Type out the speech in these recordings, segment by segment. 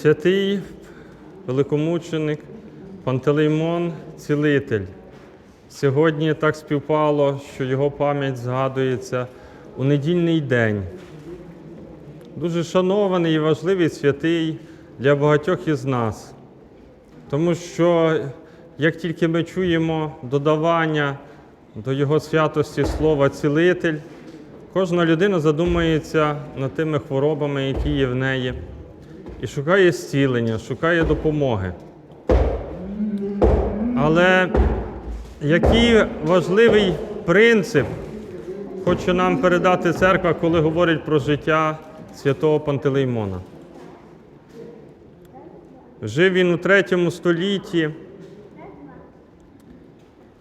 Святий великомученик Пантелеймон Цілитель. Сьогодні так співпало, що його пам'ять згадується у недільний день. Дуже шанований і важливий святий для багатьох із нас. Тому що як тільки ми чуємо додавання до Його святості слова цілитель, кожна людина задумується над тими хворобами, які є в неї, і шукає зцілення, шукає допомоги. Але який важливий принцип хоче нам передати церква, коли говорить про життя святого Пантелеймона? Жив він у третьому столітті.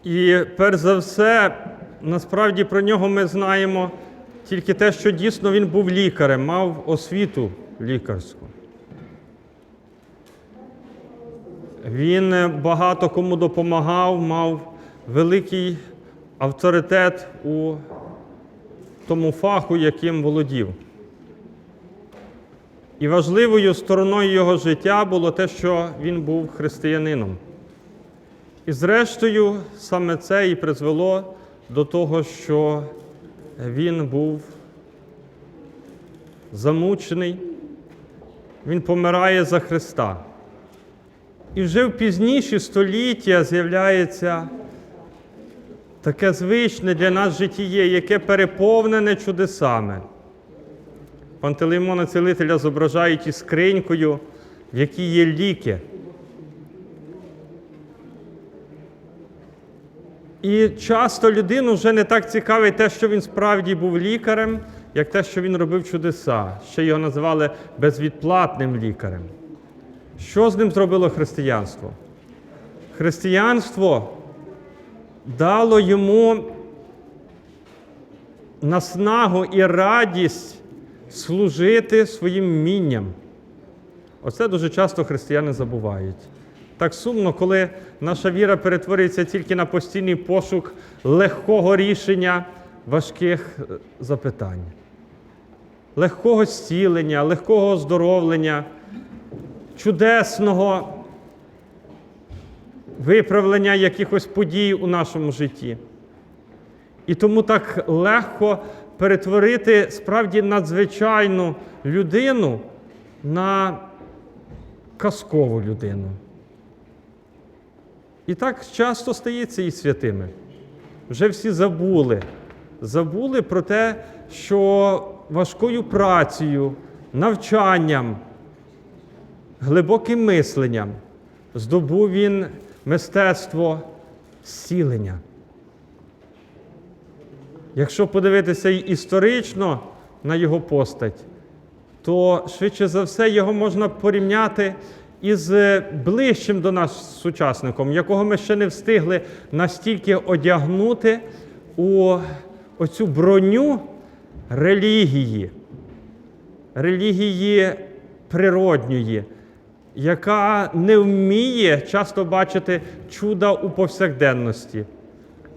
І перш за все, насправді про нього ми знаємо тільки те, що дійсно він був лікарем, мав освіту лікарську. Він багато кому допомагав, мав великий авторитет у тому фаху, яким володів. І важливою стороною його життя було те, що він був християнином. І зрештою, саме це і призвело до того, що він був замучений, він помирає за Христа. І вже в пізніші століття з'являється таке звичне для нас житіє, яке переповнене чудесами. Пантелеймона Цілителя зображають із скринькою, в якій є ліки. І часто людину вже не так цікавить те, що він справді був лікарем, як те, що він робив чудеса. Ще його називали безвідплатним лікарем. Що з ним зробило християнство? Християнство дало йому наснагу і радість служити своїм вмінням. Оце дуже часто християни забувають. Так сумно, коли наша віра перетворюється тільки на постійний пошук легкого рішення важких е, запитань, легкого зцілення, легкого оздоровлення, чудесного виправлення якихось подій у нашому житті. І тому так легко перетворити справді надзвичайну людину на казкову людину. І так часто стається і святими. Вже всі забули. Забули про те, що важкою працею, навчанням, глибоким мисленням здобув він мистецтво зцілення. Якщо подивитися історично на його постать, то швидше за все його можна порівняти із ближчим до нас сучасником, якого ми ще не встигли настільки одягнути у оцю броню релігії, релігії природньої, яка не вміє часто бачити чуда у повсякденності,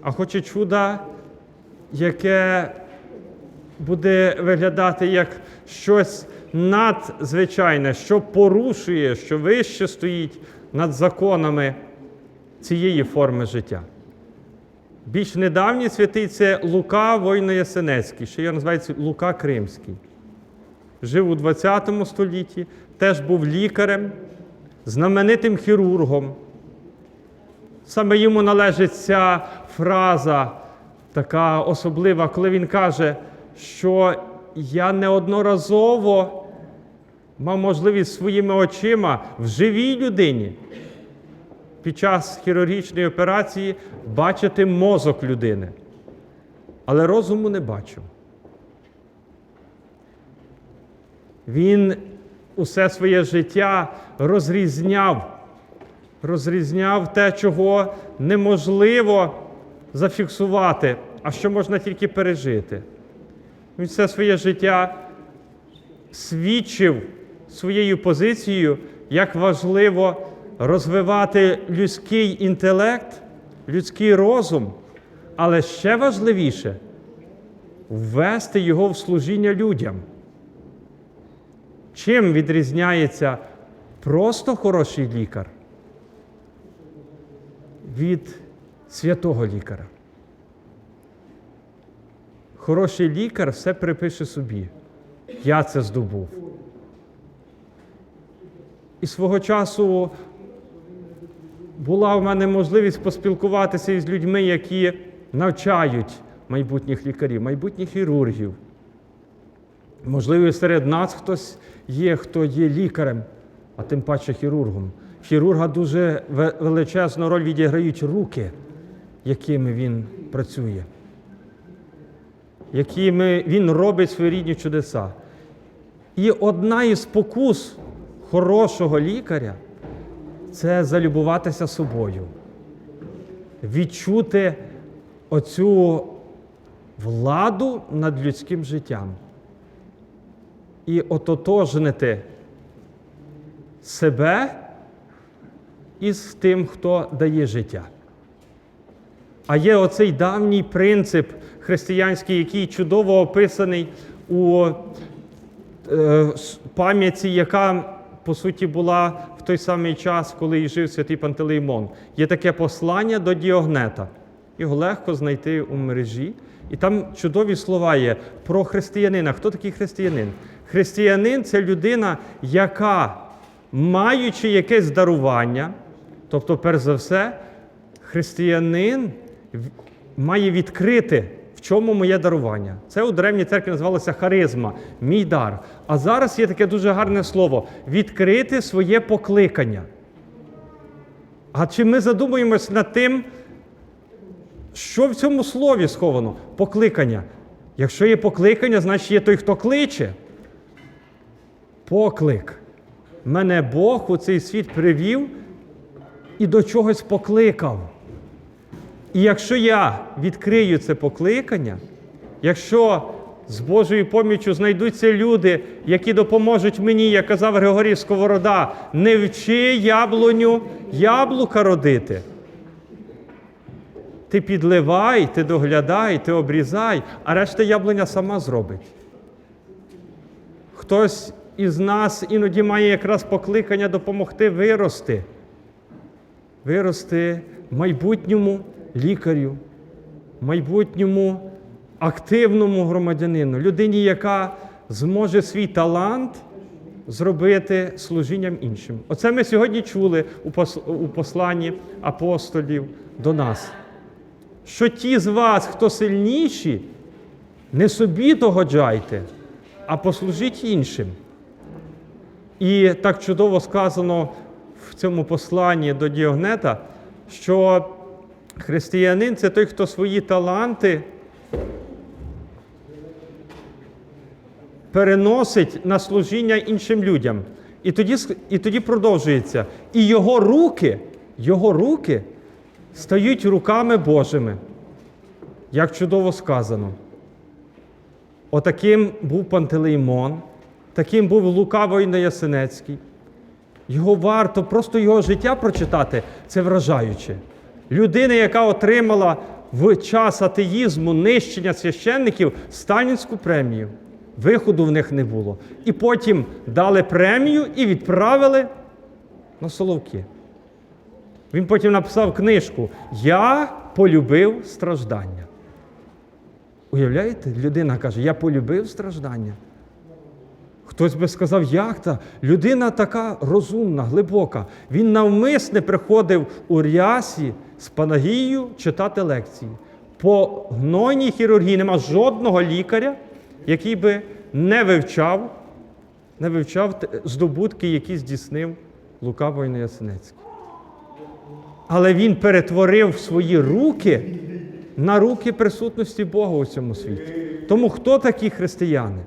а хоче чуда, яке буде виглядати як щось надзвичайне, що порушує, що вище стоїть над законами цієї форми життя. Більш недавній святий це Лука Войно-Ясенецький, що його називається Лука Кримський. Жив у ХХ столітті, теж був лікарем, знаменитим хірургом. Саме йому належить ця фраза, така особлива, коли він каже, що я неодноразово мав можливість своїми очима в живій людині під час хірургічної операції бачити мозок людини, але розуму не бачив. Він усе своє життя розрізняв, розрізняв те, чого неможливо зафіксувати, а що можна тільки пережити. Він все своє життя свідчив своєю позицією, як важливо розвивати людський інтелект, людський розум, але ще важливіше ввести його в служіння людям. Чим відрізняється просто хороший лікар від святого лікаря. Хороший лікар все припише собі. Я це здобув. І свого часу була в мене можливість поспілкуватися із людьми, які навчають майбутніх лікарів, майбутніх хірургів. Можливо, серед нас хтось є, хто є лікарем, а тим паче хірургом. Хірурга дуже величезну роль відіграють руки, якими він працює, якими він робить своєрідні чудеса. І одна із покус хорошого лікаря це залюбуватися собою, відчути оцю владу над людським життям і ототожнити себе із тим, хто дає життя. А є оцей давній принцип християнський, який чудово описаний у е, пам'яті, яка по суті була в той самий час, коли і жив святий Пантелеймон. Є таке послання до Діогнета. Його легко знайти у мережі. І там чудові слова є про християнина. Хто такий християнин? Християнин це людина, яка, маючи якесь дарування, тобто, перш за все, християнин має відкрити, в чому моє дарування. Це у древній церкві називалося харизма, мій дар. А зараз є таке дуже гарне слово відкрити своє покликання. А чи ми задумуємось над тим, що в цьому слові сховано? Покликання. Якщо є покликання, значить є той, хто кличе. Поклик. Мене Бог у цей світ привів і до чогось покликав. І якщо я відкрию це покликання, якщо з Божою поміччю знайдуться люди, які допоможуть мені, як казав Григорій Сковорода, не вчи яблуню яблука родити. Ти підливай, ти доглядай, ти обрізай, а решта яблуня сама зробить. Хтось із нас іноді має якраз покликання допомогти вирости вирости майбутньому лікарю, майбутньому активному громадянину, людині, яка зможе свій талант зробити служінням іншим. Оце ми сьогодні чули у посланні апостолів до нас. Що ті з вас, хто сильніші, не собі догоджайте, а послужіть іншим. І так чудово сказано в цьому посланні до Діогнета, що християнин це той, хто свої таланти переносить на служіння іншим людям. І тоді, і тоді продовжується. І його руки, його руки стають руками Божими. Як чудово сказано. Отаким був Пантелеймон, таким був Лука Войно-Ясенецький. Його варто, просто його життя прочитати, це вражаюче. Людина, яка отримала в час атеїзму нищення священників Сталінську премію. Виходу в них не було. І потім дали премію і відправили на Соловки. Він потім написав книжку Я полюбив страждання. Уявляєте, людина каже, я полюбив страждання. Хтось би сказав, як та? Людина така розумна, глибока. Він навмисне приходив у рясі з Панагією читати лекції. По гнойній хірургії нема жодного лікаря, який би не вивчав, не вивчав здобутки, які здійснив Лука Войно-Ясенецький. Але він перетворив свої руки на руки присутності Бога у цьому світі. Тому хто такі християни?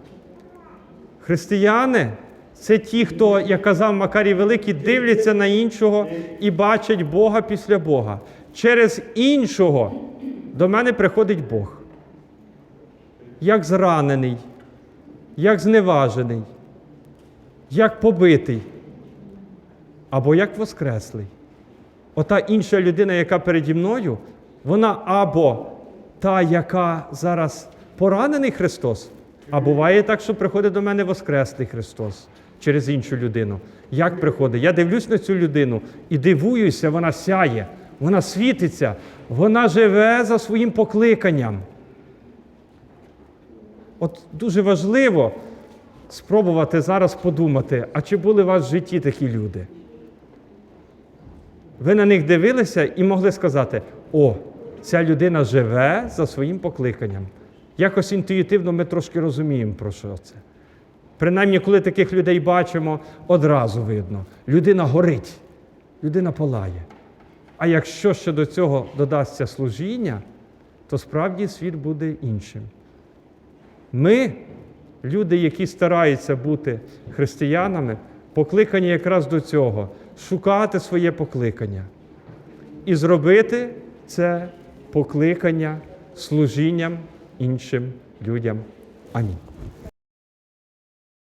Християни це ті, хто, як казав Макарій Великий, дивляться на іншого і бачать Бога після Бога. Через іншого до мене приходить Бог. Як зранений, як зневажений, як побитий, або як воскреслий. Ота інша людина, яка переді мною, вона або та, яка зараз поранений Христос, а буває так, що приходить до мене Воскреслий Христос через іншу людину. Як приходить? Я дивлюсь на цю людину і дивуюся, вона сяє, вона світиться, вона живе за своїм покликанням. От дуже важливо спробувати зараз подумати, а чи були у вас в житті такі люди? Ви на них дивилися і могли сказати: о, ця людина живе за своїм покликанням. Якось інтуїтивно ми трошки розуміємо, про що це. Принаймні, коли таких людей бачимо, одразу видно. Людина горить, людина палає. А якщо ще до цього додасться служіння, то справді світ буде іншим. Ми, люди, які стараються бути християнами, покликані якраз до цього шукати своє покликання і зробити це покликання служінням іншим людям. Амінь.